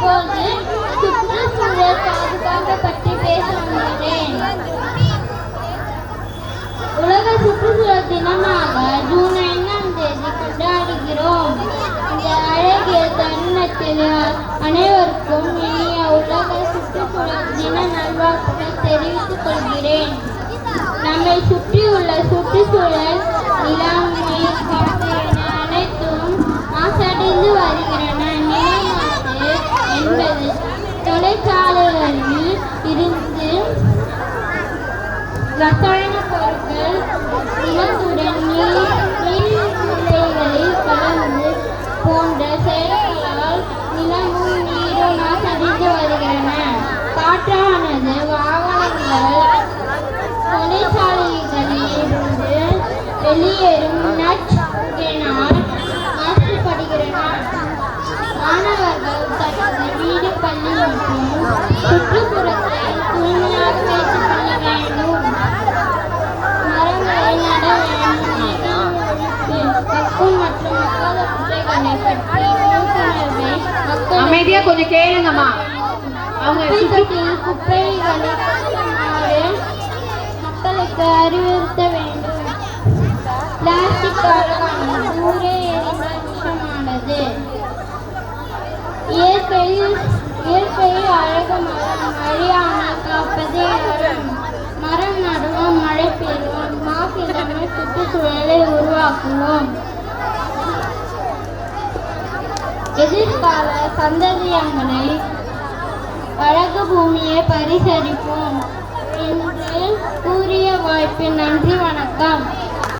இப்போது சுற்றுச்சூழல் பாதுகாப்பு பற்றி பேச வந்துள்ளேன் உலக சுற்றுச்சூழல் தினமாக ஜூன் ஐந்தாம் தேதி கொண்டாடுகிறோம். இந்த அழகிய தருணத்தில் அனைவருக்கும் இனிய உலக சுற்றுச்சூழல் தின நல்வாழ்த்துக்கள் தெரிவித்துக் கொள்கிறேன். நம்மை சுற்றியுள்ள சுற்றுச்சூழல் ரசாயன பொருட்கள் நிலத்துடன் நீர் நீர்நிலைகளில் கலந்து போன்ற செயல்களால் நிலமும் நீரும் மாசடைந்து வருகின்றன காற்றானது வாகனங்கள் தொழிற்சாலைகளில் இருந்து வெளியேறும் நச்சுயினால் மாசுபடுகின்றன மாணவர்கள் தனது வீடு பள்ளி அமைதியா கொஞ்சம் கேளுங்கம்மா. அவங்க குப்பைகளை மக்களுக்கு அறிவுறுத்த வேண்டும். பிளாஸ்டிக் ஊரே எரிந்தால் விஷமானது இயற்கையில் இயற்கையை அழகு மரம் அழியாமல் காப்பதே மரம் நடுவோம் மழை பெறுவோம் மாசு இல்லாமல் சுற்றுச்சூழலை உருவாக்குவோம். எதிர்கால சந்ததியங்களை அழகு பூமியை பரிசரிப்போம் என்று கூறிய வாய்ப்பின் நன்றி வணக்கம்.